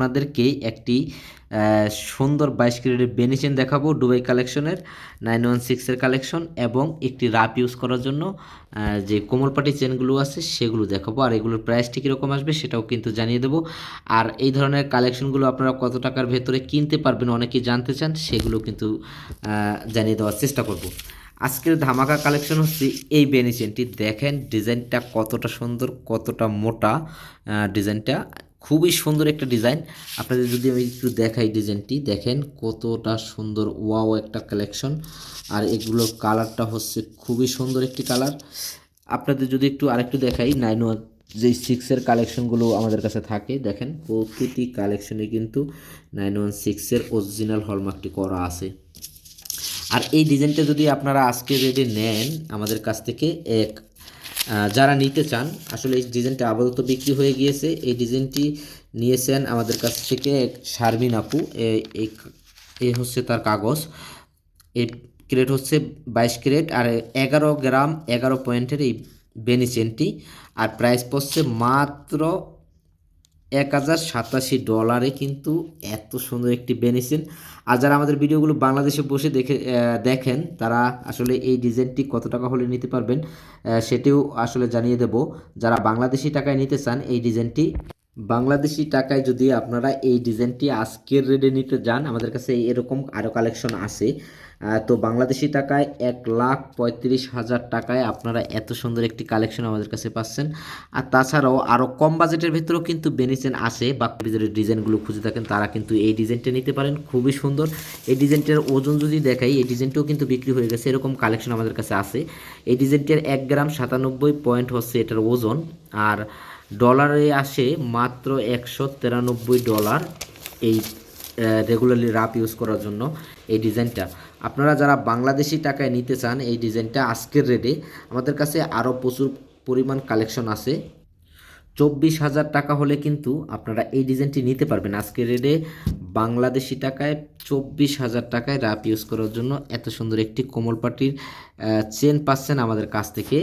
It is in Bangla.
আপনাদেরকে একটি সুন্দর বাইশ ক্যারেটের বেনিচেন দেখাবো দুবাই কালেকশনের, নাইন ওয়ান সিক্সের কালেকশন এবং একটি রাপ ইউজ করার জন্য যে কোমলপাটি চেনগুলো আছে সেগুলো দেখাবো। আর এগুলোর প্রাইসটি কীরকম আসবে সেটাও কিন্তু জানিয়ে দেবো। আর এই ধরনের কালেকশনগুলো আপনারা কত টাকার ভেতরে কিনতে পারবেন অনেকেই জানতে চান, সেগুলো কিন্তু জানিয়ে দেওয়ার চেষ্টা করব। আজকের ধামাকা কালেকশন হচ্ছে এই বেনি চেনটি। দেখেন ডিজাইনটা কতটা সুন্দর, কতটা মোটা ডিজাইনটা। খুবই সুন্দর একটা ডিজাইন আপনাদের যদি আমি একটু দেখাই ডিজাইনটি দেখেন কতটা সুন্দর ওয়াও একটা কালেকশন আর এগুলোর কালারটা হচ্ছে খুবই সুন্দর একটি কালার আপনাদের যদি একটু আরেকটু দেখাই নাইন ওয়ান যে সিক্সের কালেকশনগুলো আমাদের কাছে থাকে, দেখেন প্রতিটি কালেকশনে কিন্তু নাইন ওয়ান সিক্সের অরিজিনাল হলমার্কটি করা আছে। আর এই ডিজাইনটা যদি আপনারা আজকে রেডি নেন, আমাদের কাছ থেকে এক যারা নিতে চান, আসলে এই ডিজাইনটা আপাতত বিক্রি হয়ে গিয়েছে। এই ডিজাইনটি নিয়েছেন আমাদের কাছ থেকে শারমিন আপু। এই হচ্ছে তার কাগজ। এই ক্রেট হচ্ছে বাইশ ক্রেট, আর এগারো গ্রাম, এগারো পয়েন্টের এই বেনি চেনটি। আর প্রাইস পড়ছে মাত্র এক হাজার সাতাশি ডলারে কিন্তু এত সুন্দর একটি বেনিসিন আর যারা আমাদের ভিডিওগুলো বাংলাদেশে বসে দেখে দেখেন, তারা আসলে এই ডিজাইনটি কত টাকা হলে নিতে পারবেন সেটিও আসলে জানিয়ে দেব। যারা বাংলাদেশি টাকায় নিতে চান এই ডিজাইনটি, বাংলাদেশি টাকায় যদি আপনারা এই ডিজাইনটি আজকের রেটে নিতে যান, আমাদের কাছে এরকম আরও কালেকশন আছে। তো বাংলাদেশি টাকায় এক লাখ পঁয়ত্রিশ হাজার টাকায় আপনারা এত সুন্দর একটি কালেকশন আমাদের কাছে পাচ্ছেন। আর তাছাড়াও আরও কম বাজেটের ভিতরেও কিন্তু বেনিসেন আসে বা যদি ডিজাইনগুলো খুঁজে থাকেন, তারা কিন্তু এই ডিজাইনটা নিতে পারেন। খুবই সুন্দর। এই ডিজাইনটার ওজন যদি দেখাই, এই ডিজাইনটাও কিন্তু বিক্রি হয়ে গেছে, এরকম কালেকশন আমাদের কাছে আছে। এই ডিজাইনটার এক গ্রাম সাতানব্বই পয়েন্ট হচ্ছে এটার ওজন। আর ডলারে আসে মাত্র একশো তিরানব্বই ডলার এই রেগুলারলি রাপ ইউজ করার জন্য এই ডিজাইনটা। আপনারা যারা বাংলাদেশি টাকায় নিতে চান, এই ডিজাইনটা আজকের রেটে আমাদের কাছে আরও প্রচুর পরিমাণ কালেকশন আছে। চব্বিশ হাজার টাকা হলে কিন্তু আপনারা এই ডিজাইনটি নিতে পারবেন। আজকের রেটে বাংলাদেশি টাকায় চব্বিশ হাজার টাকায় রাপ ইউজ করার জন্য এত সুন্দর একটি কোমল পাটির চেন পাচ্ছেন আমাদের কাছ থেকে।